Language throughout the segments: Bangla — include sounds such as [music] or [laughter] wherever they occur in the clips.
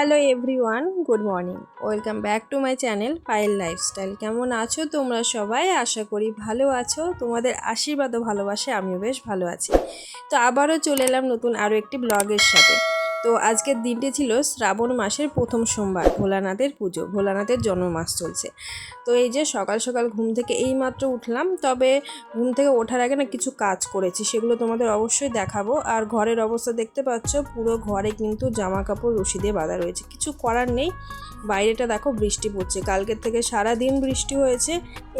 Hello everyone good morning welcome back to my channel Payel lifestyle কেমন আছো তোমরা সবাই? আশা করি ভালো আছো। তোমাদের আশীর্বাদ ও ভালোবাসে আমিও বেশ ভালো আছি। তো আবারও চলে এলাম নতুন আরও একটি ব্লগের সাথে। তো আজকের দিনটি ছিল শ্রাবণ মাসের প্রথম সোমবার, ভোলানাথের পুজো, ভোলানাথের জন্মমাস চলছে। তো এই যে সকাল সকাল ঘুম থেকে এই মাত্র উঠলাম, তবে ঘুম থেকে ওঠার আগে না কিছু কাজ করেছি, সেগুলো তোমাদের অবশ্যই দেখাবো। আর ঘরের অবস্থা দেখতে পাচ্ছ, পুরো ঘরে কিন্তু জামা কাপড় রশি দিয়ে বাঁধা রয়েছে। কিছু করার নেই, বাইরেটা দেখো বৃষ্টি পড়ছে। কালকের থেকে সারা দিন বৃষ্টি হয়েছে।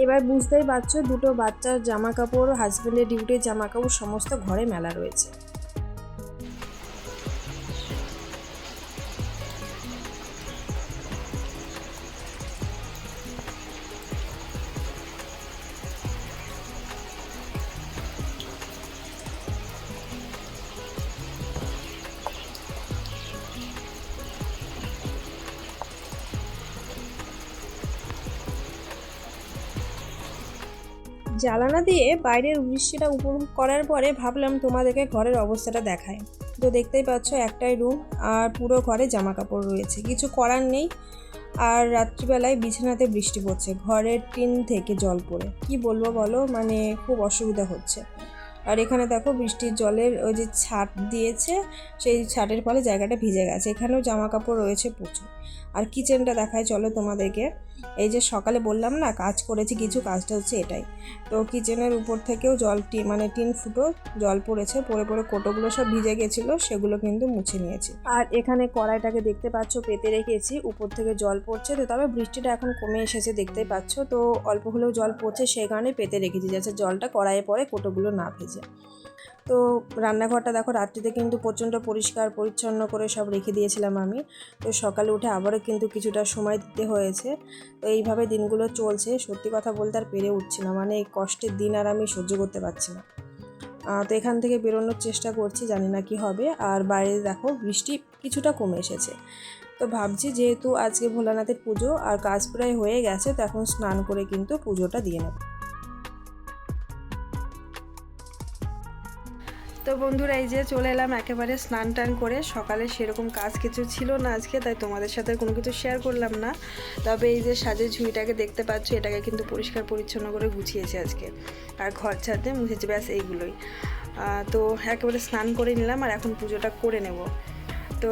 এবার বুঝতেই পারছ, দুটো বাচ্চার জামা কাপড় হাজব্যান্ডের ডিউটির জামা কাপড় সমস্ত ঘরে মেলা রয়েছে। জ্বালানা দিয়ে বাইরের দৃশ্যটা উপভোগ করার পরে ভাবলাম তোমাদেরকে ঘরের অবস্থাটা দেখায় তো দেখতেই পাচ্ছ একটাই রুম আর পুরো ঘরে জামা কাপড় রয়েছে। কিছু করার নেই আর রাত্রিবেলায় বিছানাতে বৃষ্টি পড়ছে। ঘরের টিন থেকে জল পড়ে। কি বলব বলো? মানে খুব অসুবিধা হচ্ছে। আর এখানে দেখো বৃষ্টির জলের ওই যে ছাট দিয়েছে, সেই ছাটের ফলে জায়গাটা ভিজে গেছে। এখানেও জামা কাপড় রয়েছে প্রচুর। আর কিচেনটা দেখায় চলো তোমাদেরকে। এই যে সকালে বললাম না, কাজ করেছি, কিছু কাজটা হচ্ছে এটাই। তো কিচেনের উপর থেকেও জল টি মানে টিন ফুটো, জল পড়েছে, পড়ে পড়ে কোটোগুলো সব ভিজে গেছিল, সেগুলো কিন্তু মুছে নিয়েছি। আর এখানে কড়াইটাকে দেখতে পাচ্ছ, পেতে রেখেছি, উপর থেকে জল পড়ছে তো, তবে বৃষ্টিটা এখন কমে এসেছে দেখতেই পাচ্ছ, তো অল্প হলেও জল পড়ছে, সেই কারণে পেতে রেখেছি, যাতে জলটা কড়াইয়ে পরে কোটোগুলো না ভেজে। তো রান্নাঘরটা দেখো, রাত্রিতে কিন্তু প্রচণ্ড পরিষ্কার, পরিচ্ছন্ন করে সব রেখে দিয়েছিলাম আমি। তো সকালে উঠে আবারও কিন্তু কিছুটা সময় দিতে হয়েছে। তো এইভাবে দিনগুলো চলছে। সত্যি কথা বলতে আর পেরে উঠছি না। মানে এই কষ্টের দিন আর আমি সহ্য করতে পারছি না। তো এখান থেকে বেরোনোর চেষ্টা করছি, জানি না কি হবে। আর বাইরে দেখো, বৃষ্টি কিছুটা কমে এসেছে। তো ভাবছি যেহেতু আজকে ভোলানাথের পুজো আর কাজ প্রায় হয়ে গেছে, তো এখন স্নান করে কিন্তু পুজোটা দিয়ে নেব। তো বন্ধুরা, এই যে চলে এলাম একেবারে স্নান টান করে। সকালে সেরকম কাজ কিছু ছিল না আজকে, তাই তোমাদের সাথে কোনো কিছু শেয়ার করলাম না। তবে এই যে সাজের ঝুঁইটাকে দেখতে পাচ্ছ, এটাকে কিন্তু পরিষ্কার পরিচ্ছন্ন করে গুছিয়েছি আজকে। আর ঘর ছাড়তে মুছেছি, ব্যাস এইগুলোই। তো একেবারে স্নান করে নিলাম আর এখন পুজোটা করে নেব। তো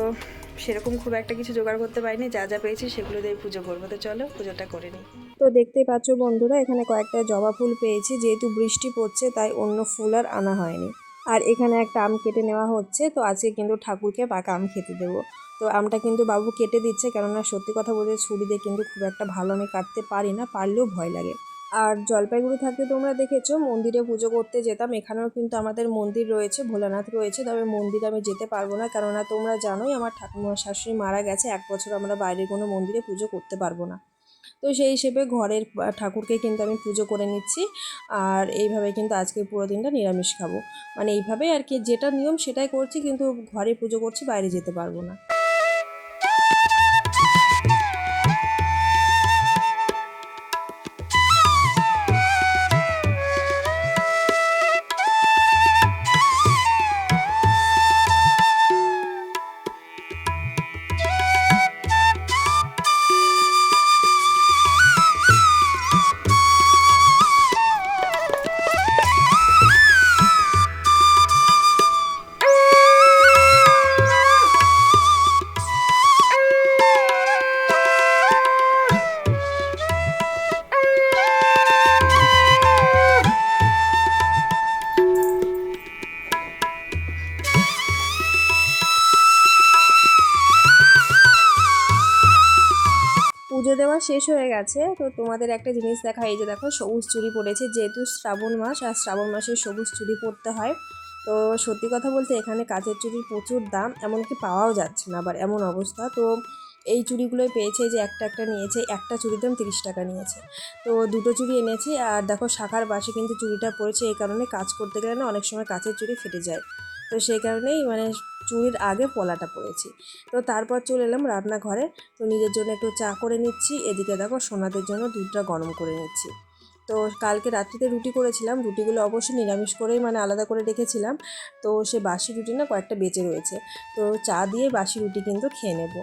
সেরকম খুব একটা কিছু জোগাড় করতে পারিনি, যা যা পেয়েছি সেগুলো দিয়ে পুজো করব। তো চলো, পুজোটা করে নিই। তো দেখতেই পাচ্ছ বন্ধুরা, এখানে কয়েকটা জবা ফুল পেয়েছি, যেহেতু বৃষ্টি পড়ছে, তাই অন্য ফুল আর আনা হয়নি। আর এখানে একটা আম কেটে নেওয়া হচ্ছে, তো আজকে কিন্তু ঠাকুরকে পাকা আম খেতে দেবো। তো আমটা কিন্তু বাবু কেটে দিচ্ছে, কেননা সত্যি কথা বলতে ছুরি দিয়ে কিন্তু খুব একটা ভালো আমি কাটতে পারি না, পারলেও ভয় লাগে। আর জলপাইগুড়ি থাকতে তোমরা দেখেছ, মন্দিরে পুজো করতে যেতাম, এখানেও কিন্তু আমাদের মন্দির রয়েছে, ভোলানাথ রয়েছে, তবে মন্দিরে আমি যেতে পারব না, কেননা তোমরা জানোই আমার ঠাকুমা শাশুড়ি মারা গেছে, এক বছর আমরা বাইরের কোনো মন্দিরে পুজো করতে পারব না। তো সেই হিসেবে ঘরের ঠাকুরকে কিন্তু আমি পুজো করে নিচ্ছি। আর এইভাবে কিন্তু আজকে পুরো দিনটা নিরামিষ খাব। মানে এইভাবে আর কি যেটা নিয়ম সেটাই করছি, কিন্তু ঘরে পুজো করছি, বাইরে যেতে পারব না। দেওয়া শেষ হয়ে গেছে। তো তোমাদের একটা জিনিস দেখা, এই যে দেখো সবুজ চুড়ি পড়েছে যেহেতু শ্রাবণ মাস, আর শ্রাবণ মাসে সবুজ চুড়ি পড়তে হয়। তো সত্যি কথা বলতে এখানে কাচের চুড়ির প্রচুর দাম, এমনকি পাওয়াও যাচ্ছে না, আবার এমন অবস্থা। তো এই চুড়িগুলোই পেয়েছে, যে একটা একটা নিয়েছে, একটা চুড়ির দাম তিরিশ টাকা নিয়েছে। তো দুটো চুড়ি এনেছি, আর দেখো শাখার বাসে কিন্তু চুড়িটা পড়েছে এই কারণে কাজ করতে গেলে না অনেক সময় কাচের চুড়ি ফেটে যায়। তো সেই কারণেই মানে চুরির আগে পলাটা পড়েছি। তো তারপর চলে এলাম রান্নাঘরে। তো নিজের জন্য একটু চা করে নিচ্ছি। এদিকে দেখো সোনাদের জন্য দুধটা গরম করে নিচ্ছি। তো কালকে রাত্রিতে রুটি করেছিলাম। রুটিগুলো অবশ্যই নিরামিষ করেই মানে আলাদা করে রেখেছিলাম। তো সে বাসি রুটি না কয়েকটা বেঁচে রয়েছে। তো চা দিয়ে বাসি রুটি কিন্তু খেয়ে নেব।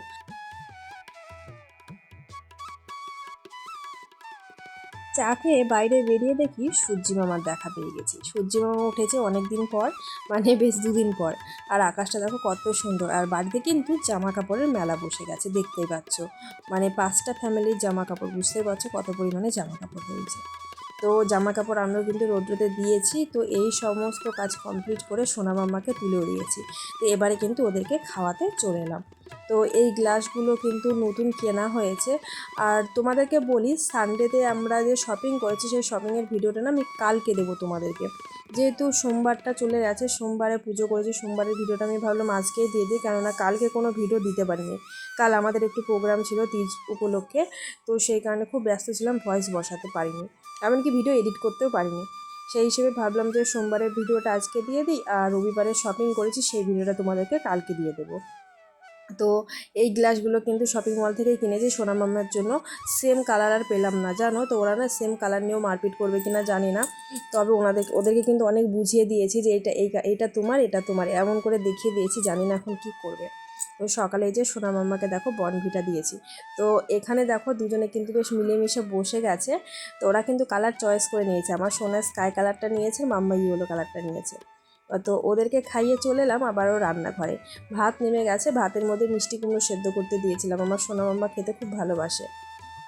চা খেয়ে বাইরে বেরিয়ে দেখি সূর্যি মামার দেখা পেয়ে গেছি। সূর্যি মামা উঠেছে অনেক দিন পর মানে বেশ দুদিন পর। আর আকাশটা দেখো কত সুন্দর। আর বাড়িতে কিন্তু জামা কাপড়ের মেলা বসে গেছে, দেখতেই পাচ্ছ। মানে পাঁচটা ফ্যামিলির জামা কাপড় বুঝতেই পারছ কত পরিমাণে জামা কাপড় হয়েছে। তো জামা কাপড় আমরাও কিন্তু রোদ্রতে দিয়েছি, তো এই সমস্ত কাজ কমপ্লিট করে সোনা মাম্মাকে তুলেও দিয়েছি। তো এবারে কিন্তু ওদেরকে খাওয়াতে চলে এলাম। তো এই গ্লাসগুলো কিন্তু নতুন কেনা হয়েছে। আর তোমাদেরকে বলি সানডেতে আমরা যে শপিং করেছি, সেই শপিংয়ের ভিডিওটা না আমি কালকে দেবো তোমাদেরকে। যেহেতু সোমবারটা চলে গেছে, সোমবারে পুজো করেছি, সোমবারের ভিডিওটা আমি ভাবলাম আজকেই দিয়ে দিই, কেননা কালকে কোনো ভিডিও দিতে পারিনি। কাল আমাদের একটি প্রোগ্রাম ছিল তিজ উপলক্ষে, তো সেই কারণে খুব ব্যস্ত ছিলাম ভয়েস বসাতে পারিনি। এমনকি ভিডিও এডিট করতেও পারিনি। সেই হিসেবে ভাবলাম যে সোমবারের ভিডিওটা আজকে দিয়ে দিই, আর রবিবারে শপিং করেছি, সেই ভিডিওটা তোমাদেরকে কালকে দিয়ে দেবো। তো এই গ্লাসগুলো কিন্তু শপিং মল থেকেই কিনেছি, সোনা মামার জন্য। সেম কালার আর পেলাম না, জানো? তো ওরা না সেম কালার নিয়েও মারপিট করবে কি না জানি না। তবে ওনাদের ওদেরকে কিন্তু অনেক বুঝিয়ে দিয়েছি যে এটা এই এটা তোমার এটা তোমার। এমন করে দেখিয়ে দিয়েছি, জানি না এখন কি করবে। সকালে যে সোনা মাম্মাকে দেখো বনভিটা দিয়েছি। তো এখানে দেখো দুজনে কিন্তু বেশ মিলেমিশে বসে গেছে। তো ওরা কিন্তু কালার চয়েস করে নিয়েছে। আমার সোনা স্কাই কালারটা নিয়েছে, মাম্মা ইয়েলো কালারটা নিয়েছে। তো ওদেরকে খাইয়ে চলে এলাম আবারও রান্নাঘরে। ভাত নেমে গেছে, ভাতের মধ্যে মিষ্টি কুমড়ো সেদ্ধ করতে দিয়েছিলাম। আমার সোনা মাম্মা খেতে খুব ভালোবাসে।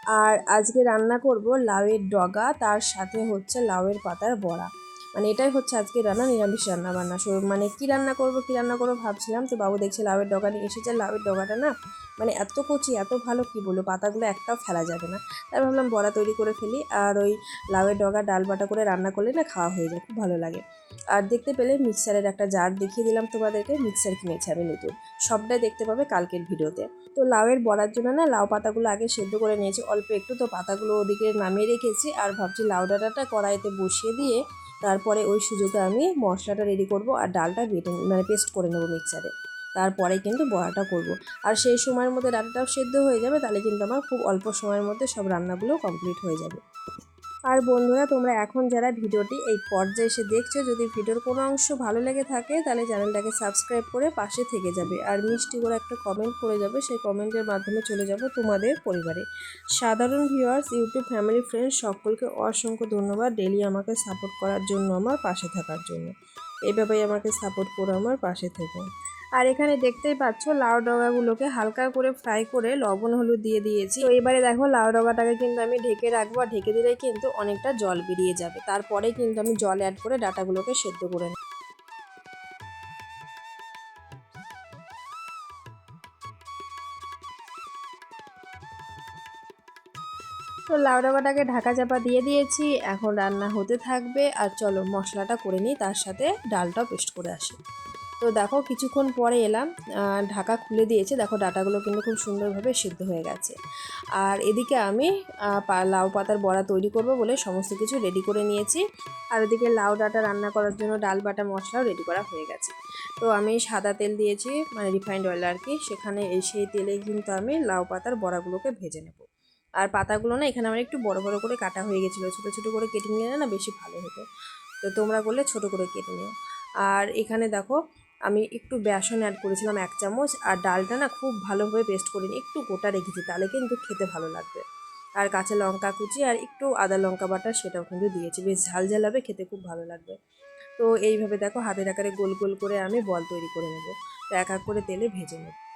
আর আজকে রান্না করব লাউয়ের ডগা, তার সাথে হচ্ছে লাউয়ের পাতার বড়া। মানে এটাই হচ্ছে আজকে রান্না, নিরামিষ রান্না বান্না। মানে কী রান্না করব, কী রান্না করব ভাবছিলাম। তো বাবু দেখছে লাউয়ের ডগা নিয়ে এসেছে। লাউয়ের ডগাটা না মানে এত কচি, এত ভালো, কী বলব, পাতাগুলো একটাও ফেলা যাবে না। তাই ভাবলাম বড়া তৈরি করে ফেলি আর ওই লাউয়ের ডগা, ডাল বাটা করে রান্না করলে না খাওয়া হয়ে যায়, খুব ভালো লাগে। আর দেখতে পেলে মিক্সারের একটা জার দেখিয়ে দিলাম তোমাদেরকে, মিক্সার কিনেছি আমি নতুন। সবটাই দেখতে পাবে কালকের ভিডিওতে। তো লাউয়ের বড়ার জন্য না, লাউ পাতাগুলো আগে সেদ্ধ করে নিয়েছি, অল্প একটু। তো পাতাগুলো ওদিকে নামিয়ে রেখেছি আর ভাবছি লাউ ডাঁটাটা কড়াইতে বসিয়ে দিয়ে তারপরে ওই সুযোগে আমি মশলাটা রেডি করব আর ডালটা বেটে মানে পেস্ট করে নেব মিক্সারে তারপরে কিন্তু বড়াটা করব। আর সেই সময়ের মধ্যে ডালটাও সেদ্ধ হয়ে যাবে, তাহলে কিন্তু আমার খুব অল্প সময়ের মধ্যে সব রান্নাগুলো কমপ্লিট হয়ে যাবে আর বন্ধুরা, তোমরা এখন যারা ভিডিওটি এই পর্যায়ে এসে দেখছ, যদি ভিডিওর কোনো অংশ ভালো লেগে থাকে, তাহলে চ্যানেলটাকে সাবস্ক্রাইব করে পাশে থেকে যাবে। আর মিষ্টি করে একটা কমেন্ট করে যাবে, সেই কমেন্টের মাধ্যমে চলে যাব তোমাদের পরিবারে। সাধারণ ভিউয়ার্স ইউটিউব ফ্যামিলি ফ্রেন্ডস সকলকে অসংখ্য ধন্যবাদ ডেলি আমাকে সাপোর্ট করার জন্য, আমার পাশে থাকার জন্য। এভাবেই আমাকে সাপোর্ট করে আমার পাশে থেকে। আর এখানে দেখতেই পাচ্ছ, লাউ ডগাগুলোকে হালকা করে ফ্রাই করে লবণ, হলুদ দিয়ে দিয়েছি। তো এবারে দেখো, লাউ ডগাটাকে কিন্তু আমি ঢেকে রাখব আর ঢেকে দিলেই কিন্তু অনেকটা জল বেরিয়ে যাবে। তারপরে কিন্তু আমি জল অ্যাড করে ডাটাগুলোকে সেদ্ধ করে নিই তো লাউ ডাবাটাকে ঢাকা চাপা দিয়ে দিয়েছি, এখন রান্না হতে থাকবে। আর চলো মশলাটা করে নিই, তার সাথে ডালটাও পেস্ট করে আসি। তো দেখো কিছুক্ষণ পরে এলাম ঢাকা খুলে দিয়েছে। দেখো ডাটাগুলো কিন্তু খুব সুন্দরভাবে সিদ্ধ হয়ে গেছে। আর এদিকে আমি লাউ পাতার বড়া তৈরি করব বলে সমস্ত কিছু রেডি করে নিয়েছি। আর এদিকে লাউ ডাটা রান্না করার জন্য ডাল, বাটা, মশলাও রেডি করা হয়ে গেছে। তো আমি সাদা তেল দিয়েছি মানে রিফাইন্ড অয়েল আর কি। সেখানে সেই তেলে কিন্তু আমি লাউ পাতার বড়াগুলোকে ভেজে নেব। আর পাতাগুলো না এখানে আমার একটু বড় বড় করে কাটা হয়ে গেছিল। ছোটো ছোটো করে কেটে নিলে না বেশি ভালো হতো। তো তোমরা করলে ছোট করে কেটে নিও। আর এখানে দেখো আমি একটু বেসন অ্যাড করেছিলাম এক চামচ, আর ডালটা না খুব ভালোভাবে পেস্ট করিনি, একটু গোটা রেখেছি, তাহলে কিন্তু খেতে ভালো লাগবে। আর কাঁচা লঙ্কা কুচি আর একটু আদা লঙ্কা বাটা সেটাও কিন্তু দিয়েছি, বেশ ঝাল ঝাল হবে, খেতে খুব ভালো লাগবে। তো এইভাবে দেখো, হাতের আকারে গোল গোল করে আমি বল তৈরি করে নেব। তো এক এক করে তেলে ভেজে নেব।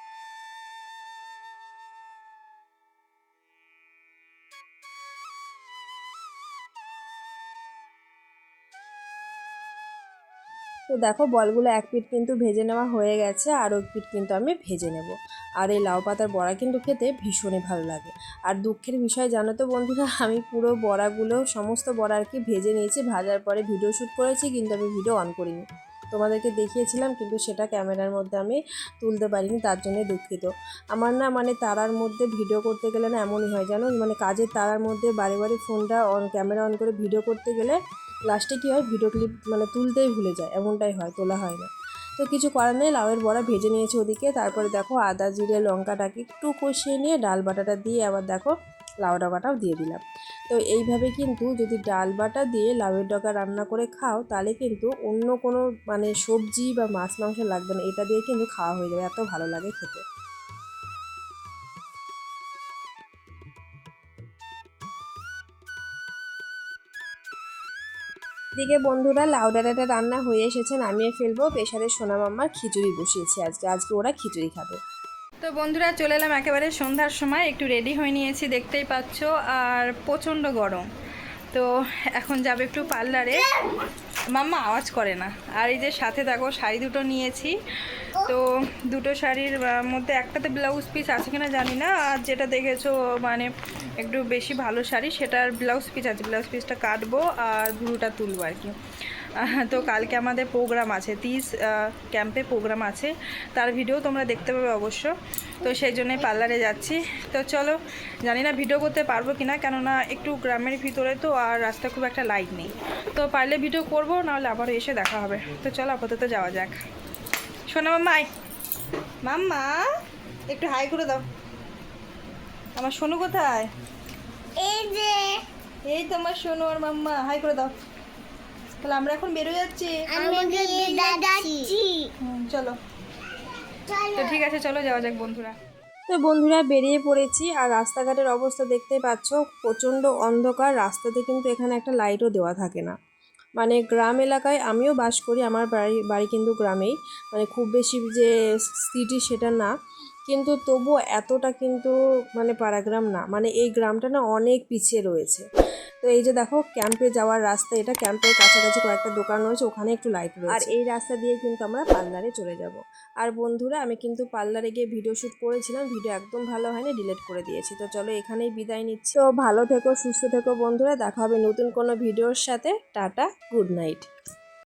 তো দেখো, বলগুলো এক পিঠ কিন্তু ভেজে নেওয়া হয়ে গেছে, আর এক পিঠ কিন্তু আমি ভেজে নেব। আর এই লাউ পাতার বড়া কিন্তু খেতে ভীষণই ভালো লাগে। আর দুঃখের বিষয়, জানো তো বন্ধুরা, [laughs] আমি পুরো বড়াগুলো, সমস্ত বড়া আর কি ভেজে নিয়েছি, ভাজার পরে ভিডিও শ্যুট করেছি, কিন্তু আমি ভিডিও অন করিনি। তোমাদেরকে দেখিয়েছিলাম, কিন্তু সেটা ক্যামেরার মধ্যে আমি তুলতে পারিনি, তার জন্যই দুঃখিত। আমার না মানে তারার মধ্যে ভিডিও করতে গেলে না এমনই হয়, জানো? মানে কাজের তারার মধ্যে বারে বারে ফোনটা অন ক্যামেরা অন করে ভিডিও করতে গেলে লাস্টে কী হয়? ভিডিও ক্লিপ মানে তুলতেই ভুলে যায়। এমনটাই হয়, তোলা হয় না। তো কিছু করার নেই, লাউয়ের বড়া ভেজে নিয়েছি ওদিকে। তারপরে দেখো আদা, জিরে, লঙ্কাটাকে একটু কষিয়ে নিয়ে ডাল বাটাটা দিয়ে আবার দেখো লাউ ডাবাটাও দিয়ে দিলাম। তো এইভাবে কিন্তু যদি ডাল বাটা দিয়ে লাউয়ের ডগা রান্না করে খাও, তাহলে কিন্তু অন্য কোনো মানে সবজি বা মাছ, মাংস লাগবে না। এটা দিয়ে কিন্তু খাওয়া হয়ে যাবে। এত ভালো লাগে খেতে। এদিকে বন্ধুরা লাউ ডাঁটাটা রান্না হয়ে এসেছে, নামিয়ে ফেলব। প্রেশারে সোনা মাম্মার খিচুড়ি বসিয়েছি আজকে। আজকে ওরা খিচুড়ি খাবে। তো বন্ধুরা, চলে এলাম একেবারে সন্ধ্যার সময়। একটু রেডি হয়ে নিয়েছি, দেখতেই পাচ্ছ। আর প্রচণ্ড গরম। তো এখন যাবে একটু পার্লারে। মাম্মা আওয়াজ করে না। আর এই যে সাথে দেখো, শাড়ি দুটো নিয়েছি। তো দুটো শাড়ির মধ্যে একটাতে ব্লাউজ পিস আছে কিনা জানি না। আর যেটা দেখেছ মানে একটু বেশি ভালো শাড়ি, সেটার ব্লাউজ পিস আছে। ব্লাউজ পিসটা কাটবো আর ভুরুটা তুলবো আর কি। তো কালকে আমাদের প্রোগ্রাম আছে তিস ক্যাম্পে প্রোগ্রাম আছে। তার ভিডিও তোমরা দেখতে পাবে অবশ্য। তো সেই জন্যই পার্লারে যাচ্ছি। তো চলো জানি না ভিডিও করতে পারব কি না কেননা একটু গ্রামের ভিতরে তো আর রাস্তা খুব একটা লাইট নেই। তো পারলে ভিডিও করব নাহলে আবার এসে দেখা হবে। তো চলো আপাতত যাওয়া যাক। শোনো মাম্মা আয়। মাম্মা একটু হাই করে দাও। আমার সোনু কোথায়? এই যে। এই তো আমার সোনু আর মাম্মা হাই করে দাও। তাহলে আমরা এখন বেরো যাচ্ছি। চলো। তো ঠিক আছে চলো যাওয়া যাক বন্ধুরা। তো বন্ধুরা বেরিয়ে পড়েছি আর রাস্তাঘাটের অবস্থা দেখতে পাচ্ছ প্রচণ্ড অন্ধকার। রাস্তাতে কিন্তু এখানে একটা লাইটও দেওয়া থাকে না। মানে গ্রাম এলাকায় আমিও বাস করি আমার বাড়ি বাড়ি কিন্তু গ্রামেই। মানে খুব বেশি যে সিটি সেটা না। কিন্তু তবুও এতটা কিন্তু মানে পাড়াগ্রাম না। মানে এই গ্রামটা না অনেক পিছিয়ে রয়েছে। তো এই যে দেখো, ক্যাম্পে যাওয়ার রাস্তা, এটা ক্যাম্পের কাছাকাছি কয়েকটা দোকান রয়েছে, ওখানে একটু লাইট রয়েছে। আর এই রাস্তা দিয়ে কিন্তু আমরা পার্লারে চলে যাব। আর বন্ধুরা, আমি কিন্তু পার্লারে গিয়ে ভিডিও শ্যুট করেছিলাম ভিডিও একদম ভালো হয়নি ডিলিট করে দিয়েছি। তো চলো এখানেই বিদায় নিচ্ছি। তো ভালো থেকো, সুস্থ থেকো বন্ধুরা, দেখা হবে নতুন কোনো ভিডিওর সাথে। Tata good night